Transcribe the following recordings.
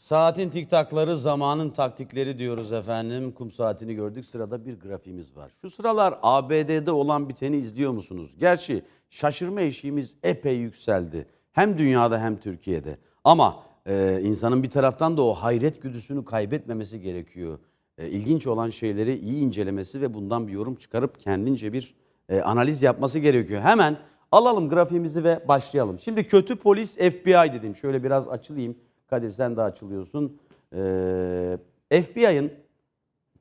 Saatin tiktakları, zamanın taktikleri diyoruz efendim. Kum saatini gördük. Sırada bir grafiğimiz var. Şu sıralar ABD'de olan biteni izliyor musunuz? Gerçi şaşırma eşiğimiz epey yükseldi. Hem dünyada hem Türkiye'de. Ama e, insanın bir taraftan da o hayret güdüsünü kaybetmemesi gerekiyor. E, ilginç olan şeyleri iyi incelemesi ve bundan bir yorum çıkarıp kendince bir e, analiz yapması gerekiyor. Hemen alalım grafiğimizi ve başlayalım. Şimdi kötü polis FBI dedim. Şöyle biraz açılayım. Kadir sen de açılıyorsun. Ee, FBI'ın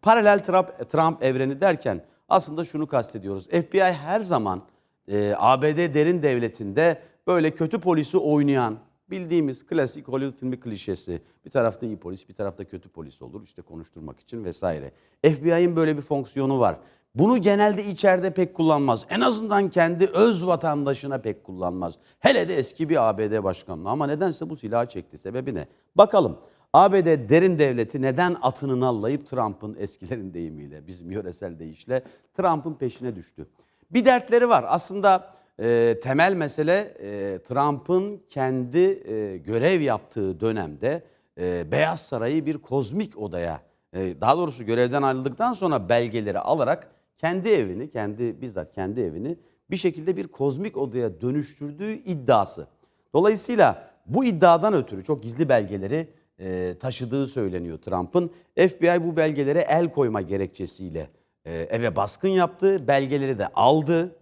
paralel Trump, Trump evreni derken aslında şunu kastediyoruz. FBI her zaman e, ABD derin devletinde böyle kötü polisi oynayan bildiğimiz klasik Hollywood filmi klişesi. Bir tarafta iyi polis, bir tarafta kötü polis olur işte konuşturmak için vesaire. FBI'ın böyle bir fonksiyonu var. Bunu genelde içeride pek kullanmaz. En azından kendi öz vatandaşına pek kullanmaz. Hele de eski bir ABD başkanı. Ama nedense bu silahı çekti. Sebebi ne? Bakalım. ABD derin devleti neden atını nallayıp Trump'ın eskilerin deyimiyle, bizim yöresel deyişle Trump'ın peşine düştü? Bir dertleri var. Aslında e, temel mesele e, Trump'ın kendi e, görev yaptığı dönemde e, Beyaz Saray'ı bir kozmik odaya, e, daha doğrusu görevden ayrıldıktan sonra belgeleri alarak kendi evini, kendi bizzat kendi evini bir şekilde bir kozmik odaya dönüştürdüğü iddiası. Dolayısıyla bu iddiadan ötürü çok gizli belgeleri e, taşıdığı söyleniyor Trump'ın. FBI bu belgelere el koyma gerekçesiyle e, eve baskın yaptı, belgeleri de aldı.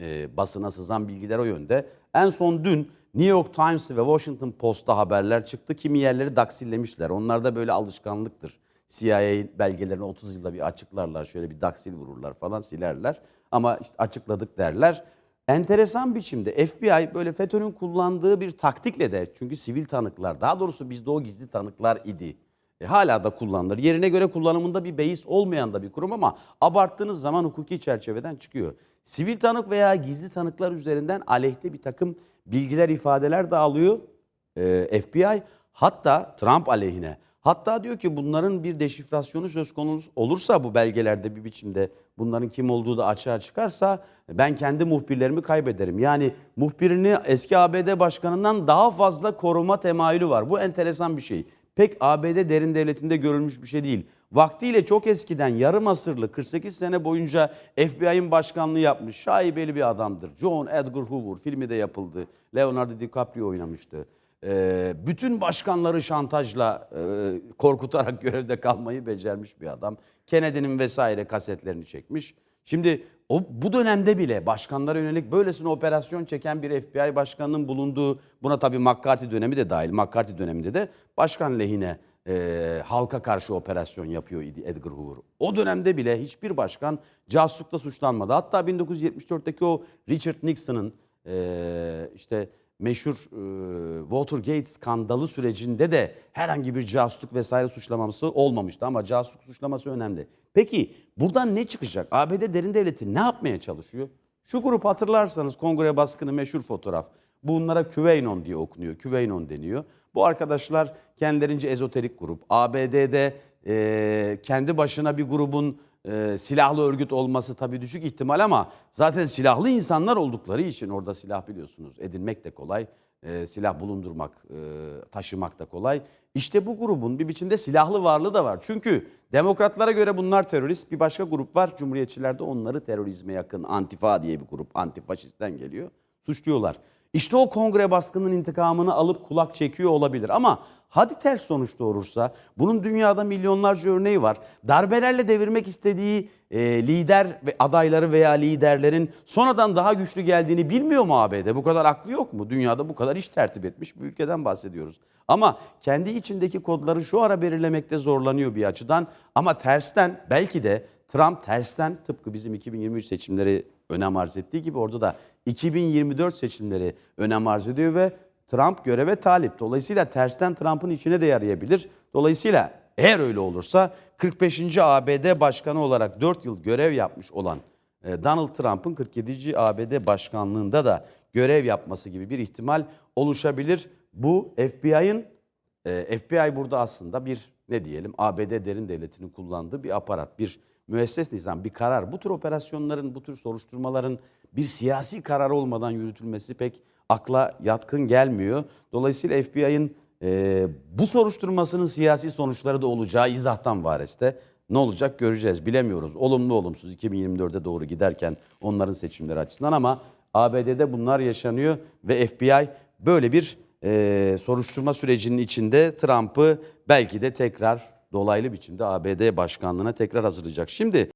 E, basına sızan bilgiler o yönde. En son dün New York Times ve Washington Post'ta haberler çıktı. Kimi yerleri daksillemişler. Onlar da böyle alışkanlıktır. CIA belgelerini 30 yılda bir açıklarlar. Şöyle bir daksil vururlar falan silerler. Ama işte açıkladık derler. Enteresan biçimde FBI böyle FETÖ'nün kullandığı bir taktikle de çünkü sivil tanıklar daha doğrusu bizde o gizli tanıklar idi. E, hala da kullanılır. Yerine göre kullanımında bir beis olmayan da bir kurum ama abarttığınız zaman hukuki çerçeveden çıkıyor. Sivil tanık veya gizli tanıklar üzerinden aleyhte bir takım bilgiler, ifadeler de alıyor e, FBI. Hatta Trump aleyhine. Hatta diyor ki bunların bir deşifrasyonu söz konusu olursa bu belgelerde bir biçimde bunların kim olduğu da açığa çıkarsa ben kendi muhbirlerimi kaybederim. Yani muhbirini eski ABD başkanından daha fazla koruma temayülü var. Bu enteresan bir şey. Pek ABD derin devletinde görülmüş bir şey değil. Vaktiyle çok eskiden yarım asırlı 48 sene boyunca FBI'ın başkanlığı yapmış şaibeli bir adamdır. John Edgar Hoover filmi de yapıldı. Leonardo DiCaprio oynamıştı. Ee, bütün başkanları şantajla e, korkutarak görevde kalmayı becermiş bir adam. Kennedy'nin vesaire kasetlerini çekmiş. Şimdi o bu dönemde bile başkanlara yönelik böylesine operasyon çeken bir FBI başkanının bulunduğu buna tabii McCarthy dönemi de dahil. McCarthy döneminde de başkan lehine e, halka karşı operasyon yapıyor idi Edgar Hoover. O dönemde bile hiçbir başkan casuslukla suçlanmadı. Hatta 1974'teki o Richard Nixon'ın e, işte meşhur e, Watergate skandalı sürecinde de herhangi bir casusluk vesaire suçlaması olmamıştı ama casusluk suçlaması önemli. Peki buradan ne çıkacak? ABD derin devleti ne yapmaya çalışıyor? Şu grup hatırlarsanız kongre baskını meşhur fotoğraf. Bunlara QAnon diye okunuyor. QAnon deniyor. Bu arkadaşlar kendilerince ezoterik grup. ABD'de e, kendi başına bir grubun e, silahlı örgüt olması tabii düşük ihtimal ama zaten silahlı insanlar oldukları için orada silah biliyorsunuz edinmek de kolay. e, silah bulundurmak, e, taşımak da kolay. İşte bu grubun bir biçimde silahlı varlığı da var. Çünkü demokratlara göre bunlar terörist. Bir başka grup var. Cumhuriyetçiler de onları terörizme yakın. Antifa diye bir grup. Antifaşistten geliyor. Suçluyorlar. İşte o kongre baskının intikamını alıp kulak çekiyor olabilir. Ama hadi ters sonuç doğurursa bunun dünyada milyonlarca örneği var. Darbelerle devirmek istediği e, lider ve adayları veya liderlerin sonradan daha güçlü geldiğini bilmiyor mu ABD? Bu kadar aklı yok mu? Dünyada bu kadar iş tertip etmiş bir ülkeden bahsediyoruz. Ama kendi içindeki kodları şu ara belirlemekte zorlanıyor bir açıdan. Ama tersten belki de Trump tersten tıpkı bizim 2023 seçimleri önem arz ettiği gibi orada da 2024 seçimleri önem arz ediyor ve Trump göreve talip. Dolayısıyla tersten Trump'ın içine de yarayabilir. Dolayısıyla eğer öyle olursa 45. ABD başkanı olarak 4 yıl görev yapmış olan e, Donald Trump'ın 47. ABD başkanlığında da görev yapması gibi bir ihtimal oluşabilir. Bu FBI'ın e, FBI burada aslında bir ne diyelim ABD derin devletinin kullandığı bir aparat, bir müesses nizam, bir karar. Bu tür operasyonların, bu tür soruşturmaların bir siyasi karar olmadan yürütülmesi pek akla yatkın gelmiyor. Dolayısıyla FBI'ın Ee, bu soruşturmasının siyasi sonuçları da olacağı izahtan vareste. Ne olacak göreceğiz bilemiyoruz. Olumlu olumsuz 2024'e doğru giderken onların seçimleri açısından ama ABD'de bunlar yaşanıyor ve FBI böyle bir e, soruşturma sürecinin içinde Trump'ı belki de tekrar dolaylı biçimde ABD başkanlığına tekrar hazırlayacak. Şimdi